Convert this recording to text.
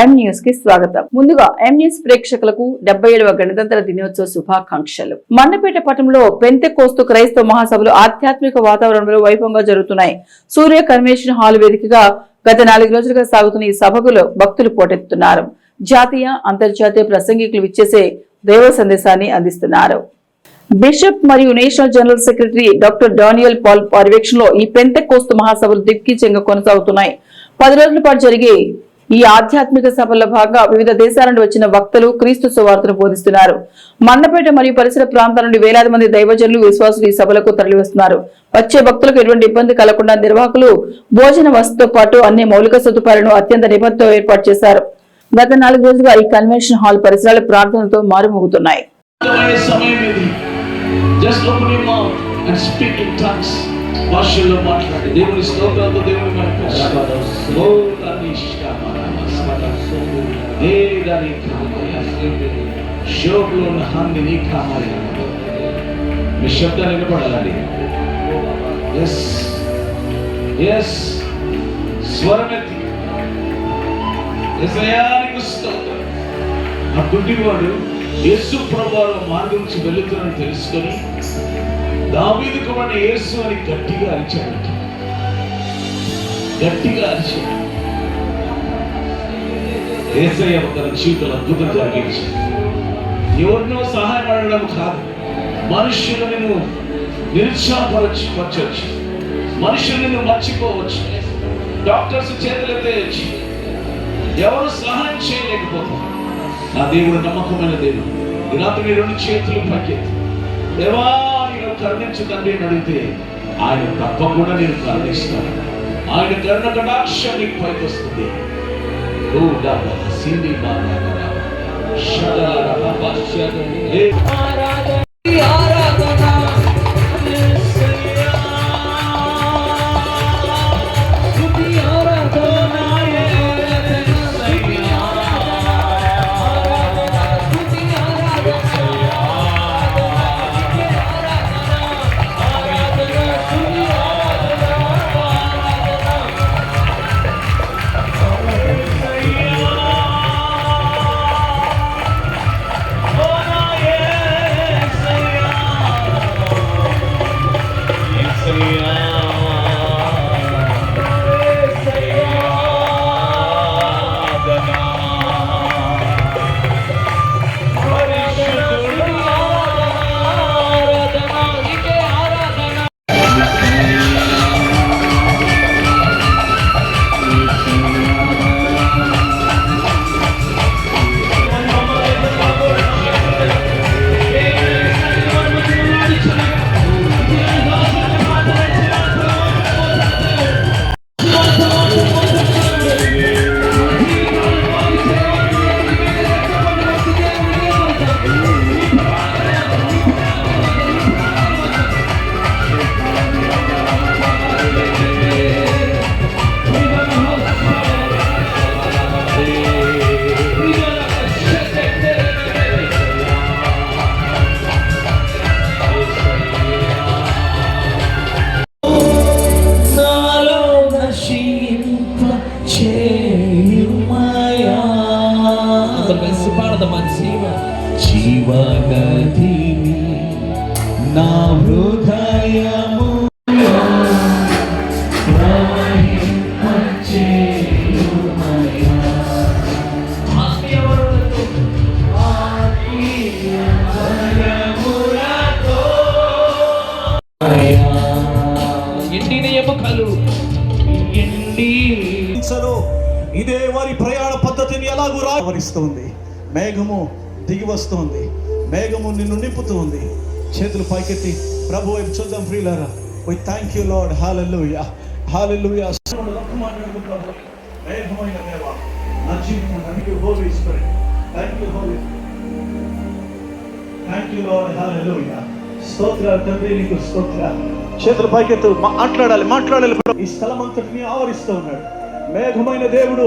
ఎం న్యూస్కి స్వాగతం. ముందుగా ఎం న్యూస్ ప్రేక్షకులకు డెబ్బై ఏడవ గణతంత్ర దినోత్సవ శుభాకాంక్షలు. మండపేట పట్టణంలో పెంతె కోస్తు క్రైస్తవ మహాసభలు ఆధ్యాత్మిక వాతావరణంలో వైభవంగా జరుగుతున్నాయి. సూర్య కన్వెన్షన్ హాల్ వేదికగా గత నాలుగు రోజులుగా సాగుతున్న ఈ సభకులో భక్తులు పోటెత్తున్నారు. జాతీయ అంతర్జాతీయ ప్రసంగికులు విచ్చేసే దైవ సందేశాన్ని అందిస్తున్నారు. బిషప్ మరియు national general secretary doctor Daniel Paul పర్యవేక్షణలో ఈ పెంతె కోస్తు మహాసభలు దిగ్విజయంగా కొనసాగుతున్నాయి. పది రోజుల పాటు జరిగే ఈ ఆధ్యాత్మిక సభల్లో భాగంగా వివిధ దేశాల నుండి వచ్చిన వక్తలు క్రీస్తు సువార్తను బోధిస్తున్నారు. మండపేట మరియు పరిసర ప్రాంతాల నుండి వేలాది మంది దైవజనులు విశ్వాసులు ఈ సభలకు తరలివస్తున్నారు. వచ్చే భక్తులకు ఎటువంటి ఇబ్బంది కలగకుండా నిర్వాహకులు భోజన వసతితో పాటు అన్ని మౌలిక సదుపాయాలను అత్యంత నిబద్ధతో ఏర్పాటు చేశారు. గత నాలుగు రోజులుగా ఈ కన్వెన్షన్ హాల్ పరిసరాలు ప్రార్థనలతో మారుమోగుతున్నాయి. భాషల్లో మాట్లాడి దేవుని స్తోత్రంతో దేవుని మనకు ఓ షోక్లో ఉన్న హాన్ని నీ కామాలి మీ శబ్దాలు వినపడాలండి. ఎస్ ఎస్ స్వరమెత్తి ఎసయానికి స్తోత్రం. ఆ గుడ్డివాడు యేసు ప్రభావ మార్గం నుంచి వెళుతున్నాను తెలుసుకొని దావీదు కుమారుడు యేసు అని గట్టిగా అరిచాడు. గట్టిగా అరిచాడు. ఏసయ్య తన జీవితంలో అద్భుతం జరిగించి ఎవరినో సహాయం అడగడం కాదు మనుషులను నిరుత్సాహపరచు పరచవచ్చు నువ్వు మర్చిపోవచ్చు. డాక్టర్స్ చేతులెత్తేయచ్చు. ఎవరు సహాయం చేయలేకపోతారు. నా దేవుడు నమ్మకమైన దేవుడు. రాత్రి రెండు చేతులు పక్కేది దేవా! కరుణించు తండ్రి అని అడిగితే ఆయన తప్పకుండా నేను కరుణిస్తాను ఆయన కరుణ కటాక్షం నీకు పైకి వస్తుంది ఓ జీవనదిని నా హృదయము ఎండిన ఎముకలు ఎండి ఇదే వారి ప్రయాణ పద్ధతిని ఎలాగూ రావరిస్తుంది మేఘము దిగి వస్తుంది. మేఘము నిన్ను నింపుతుంది. చేతులు పైకెత్తి ప్రభు వైపు చూద్దాం ప్రియులారా. వై థ్యాంక్ యూ మేఘమైన దేవా నా జీవితం thank you holy spirit thank you holy thank you lord hallelujah స్తోత్రాలు తండ్రి నీకు స్తోత్ర చేతులు పైకెత్తు మాట్లాడాలి మాట్లాడాలి. ఈ స్థలం అంతటిని ఆవరిస్తూ ఉన్నాడు. మేఘమైన దేవుడు.